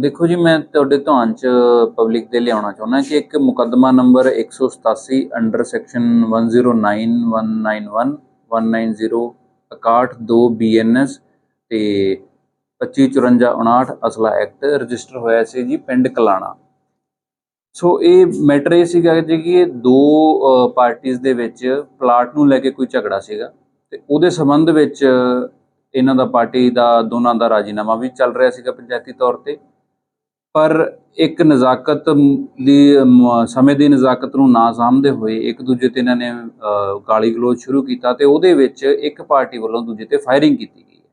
ਦੇਖੋ ਜੀ, ਮੈਂ ਤੁਹਾਡੇ ਧਿਆਨ ਚ ਪਬਲਿਕ ਦੇ ਲਿਆਉਣਾ ਚਾਹੁੰਦਾ ਕਿ ਇੱਕ ਮੁਕੱਦਮਾ ਨੰਬਰ 187 ਅੰਡਰ ਸੈਕਸ਼ਨ 109 191 190 62 ਬੀਐਨਐਸ ਤੇ 2554 ਅਸਲਾ ਐਕਟ ਰਜਿਸਟਰ ਹੋਇਆ ਸੀ ਜੀ ਪਿੰਡ ਕਲਾਣਾ। ਸੋ ਇਹ ਮੈਟਰ ਇਹ ਸੀਗਾ ਜੀ ਕਿ ਇਹ ਦੋ ਪਾਰਟੀਆਂ ਦੇ ਵਿੱਚ ਪਲਾਟ ਨੂੰ ਲੈ ਕੇ ਕੋਈ ਝਗੜਾ ਸੀਗਾ ਤੇ ਉਹਦੇ ਸੰਬੰਧ ਵਿੱਚ ਇਹਨਾਂ ਦਾ ਪਾਰਟੀ ਦਾ ਦੋਨਾਂ ਦਾ ਰਾਜੀਨਾਮਾ ਵੀ ਚੱਲ ਰਿਹਾ ਸੀਗਾ ਪੰਚਾਇਤੀ ਤੌਰ ਤੇ। ਪਰ ਇੱਕ ਨਜ਼ਾਕਤ ਦੀ ਸਮੇਂ ਦੀ ਨਜ਼ਾਕਤ ਨੂੰ ਨਾ ਸਮਝਦੇ ਹੋਏ ਇੱਕ ਦੂਜੇ ਤੇ ਇਹਨਾਂ ਨੇ ਗਾਲੀ ਗਲੋਚ ਸ਼ੁਰੂ ਕੀਤਾ ਤੇ ਉਹਦੇ ਵਿੱਚ ਇੱਕ ਪਾਰਟੀ ਵੱਲੋਂ ਦੂਜੇ ਤੇ ਫਾਇਰਿੰਗ ਕੀਤੀ ਗਈ ਹੈ।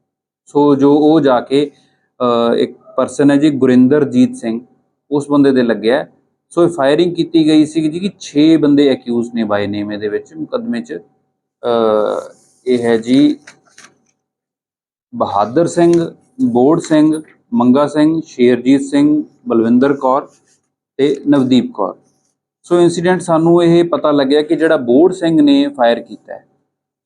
ਸੋ ਜੋ ਉਹ ਜਾ ਕੇ ਇੱਕ ਪਰਸਨ ਹੈ ਜੀ ਗੁਰਿੰਦਰਜੀਤ ਸਿੰਘ, ਉਸ ਬੰਦੇ ਦੇ ਲੱਗਿਆ ਸੋ ਇਹ ਫਾਇਰਿੰਗ ਕੀਤੀ ਗਈ ਸੀ ਜੀ ਕਿ 6 ਬੰਦੇ ਅਕਿਊਜ਼ ਨੇ ਬਾਈ ਨੇਮ ਇਹਦੇ ਵਿੱਚ ਮੁਕੱਦਮੇ 'ਚ। ਇਹ ਹੈ ਜੀ ਬਹਾਦਰ ਸਿੰਘ, ਬੋੜ ਸਿੰਘ, ਮੰਗਾ ਸਿੰਘ, ਸ਼ੇਰਜੀਤ ਸਿੰਘ, ਬਲਵਿੰਦਰ ਕੌਰ ਤੇ ਨਵਦੀਪ ਕੌਰ। ਸੋ ਇਨਸੀਡੈਂਟ ਸਾਨੂੰ ਇਹ ਪਤਾ ਲੱਗਿਆ ਕਿ ਜਿਹੜਾ ਬੋੜ ਸਿੰਘ ਨੇ ਫਾਇਰ ਕੀਤਾ ਹੈ।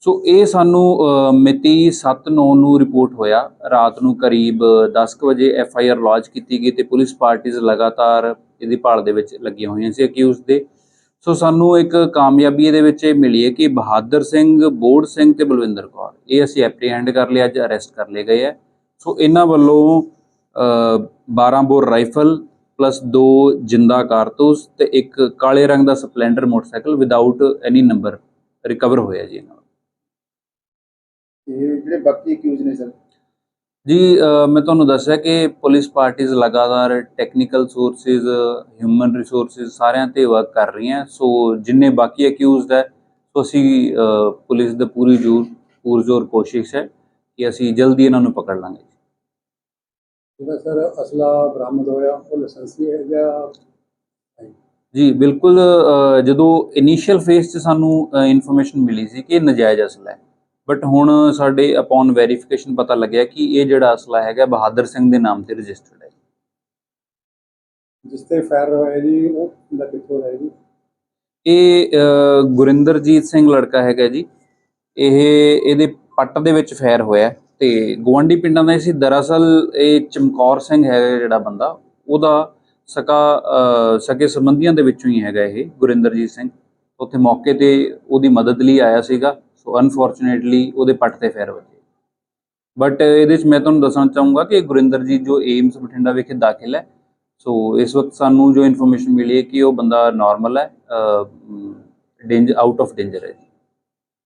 ਸੋ ਇਹ ਸਾਨੂੰ ਮਿਤੀ 7/9 ਨੂੰ ਰਿਪੋਰਟ ਹੋਇਆ। ਰਾਤ ਨੂੰ ਕਰੀਬ 10:00 ਵਜੇ ਐਫ ਆਈ ਆਰ ਲੌਂਚ ਕੀਤੀ ਗਈ ਤੇ ਪੁਲਿਸ ਪਾਰਟੀਆਂ ਲਗਾਤਾਰ ਇਹਦੀ ਭਾਲ ਦੇ ਵਿੱਚ ਲੱਗੀਆਂ ਹੋਈਆਂ ਸੀ ਅਕਿਊਜ਼ ਦੇ। ਸੋ ਸਾਨੂੰ ਇੱਕ ਕਾਮਯਾਬੀ ਇਹਦੇ ਵਿੱਚ ਇਹ ਮਿਲੀ ਹੈ ਕਿ ਬਹਾਦਰ ਸਿੰਘ ਬੋੜ ਸਿੰਘ ਤੇ ਬਲਵਿੰਦਰ ਕੌਰ ਇਹ ਅਸੀਂ ਐਪਰੀਹੈਂਡ ਕਰ ਲਿਆ ਅੱਜ ਅਰੈਸਟ ਕਰ ਲਏ ਗਏ ਹੈ। ਸੋ ਇਹਨਾਂ ਵੱਲੋਂ ਅ, 12 ਬੋਰ ਰਾਈਫਲ ਪਲੱਸ ਦੋ ਜਿੰਦਾ ਕਾਰਤੂਸ ਤੇ ਇੱਕ ਕਾਲੇ ਰੰਗ ਦਾ Splendor motorcycle without any number recover ਹੋਇਆ ਜੀ ਇਹਨਾਂ ਦਾ। ਜਿਹੜੇ ਬਾਕੀ ਅਕਿਊਜ਼ ਨੇ ਸਰ। ਜੀ ਮੈਂ ਤੁਹਾਨੂੰ ਦੱਸਿਆ ਕਿ ਪੁਲਿਸ ਪਾਰਟੀਆਂ ਲਗਾਤਾਰ ਟੈਕਨੀਕਲ ਸੋਰਸਿਸ ਹਿਊਮਨ ਰਿਸੋਰਸਿਸ ਸਾਰਿਆਂ ਤੇ ਵਰਕ ਕਰ ਰਹੀਆਂ। ਸੋ ਜਿੰਨੇ ਬਾਕੀ ਅਕਿਊਜ਼ਡ ਹੈ ਸੋ ਅਸੀਂ ਪੁਲਿਸ ਦਾ ਪੂਰੀ ਜੋਰ ਪੂਰਜ਼ੋਰ ਕੋਸ਼ਿਸ਼ ਹੈ ਕਿ ਅਸੀਂ ਜਲਦੀ ਇਹਨਾਂ ਨੂੰ ਪਕੜ ਲਾਂਗੇ। ਜਿਹੜਾ ਸਰ ਅਸਲਾ ਬਰਾਮਦ ਹੋਇਆ ਉਹ ਲਾਇਸੈਂਸੀ ਹੈ ਜਾਂ ਜੀ ਬਿਲਕੁਲ ਜਦੋਂ ਇਨੀਸ਼ੀਅਲ ਫੇਸ 'ਚ ਸਾਨੂੰ ਇਨਫੋਰਮੇਸ਼ਨ ਮਿਲੀ ਸੀ ਕਿ ਨਜਾਇਜ਼ ਅਸਲਾ ਹੈ। ਬਟ ਹੁਣ ਸਾਡੇ ਅਪਨ ਵੈਰੀਫਿਕੇਸ਼ਨ ਪਤਾ ਲੱਗਿਆ ਕਿ ਇਹ ਜਿਹੜਾ ਅਸਲਾ ਹੈਗਾ ਬਹਾਦਰ ਸਿੰਘ ਦੇ ਨਾਮ ਤੇ ਰਜਿਸਟਰਡ ਹੈ। ਜਿਸ ਤੇ ਫਾਇਰ ਹੋਇਆ ਜੀ ਉਹ ਦਾ ਕਿੱਥੋਂ ਹੈ ਜੀ? ਇਹ ਅ, ਗੁਰਿੰਦਰਜੀਤ ਸਿੰਘ ਲੜਕਾ ਹੈਗਾ ਜੀ। ਇਹ ਇਹਦੇ ਪੱਟ ਦੇ ਵਿੱਚ ਫਾਇਰ ਹੋਇਆ ਤੇ ਗਵਾਂਡੀ ਪਿੰਡਾਂ ਦਾ ਹੀ ਸੀ। ਦਰਅਸਲ ਇਹ ਚਮਕੌਰ ਸਿੰਘ ਹੈਗਾ ਜਿਹੜਾ ਬੰਦਾ ਉਹਦਾ ਸਕਾ ਅ, ਸਕੇ ਸੰਬੰਧੀਆਂ ਦੇ ਵਿੱਚੋਂ ਹੀ ਹੈਗਾ ਇਹ ਗੁਰਿੰਦਰਜੀਤ ਸਿੰਘ। ਉੱਥੇ ਮੌਕੇ ਤੇ ਉਹਦੀ ਮਦਦ ਲਈ ਆਇਆ ਸੀਗਾ। ਸੋ ਅਨਫੋਰਚੂਨੇਟਲੀ ਉਹਦੇ ਪੱਟ ਤੇ ਫਾਇਰ ਵੱਜੇ। ਬਟ ਇਹਦੇ 'ਚ ਮੈਂ ਤੁਹਾਨੂੰ ਦੱਸਣਾ ਚਾਹੂੰਗਾ ਕਿ ਗੁਰਿੰਦਰ ਜੀ ਜੋ ਏਮਸ ਬਠਿੰਡਾ ਵਿਖੇ ਦਾਖਲ ਹੈ ਸੋ ਇਸ ਵਕਤ ਸਾਨੂੰ ਜੋ ਇਨਫੋਰਮੇਸ਼ਨ ਮਿਲੀ ਹੈ ਕਿ ਉਹ ਬੰਦਾ ਨਾਰਮਲ ਹੈ ਡੇਂਜਰ ਆਊਟ ਆਫ ਡੇਂਜਰ ਹੈ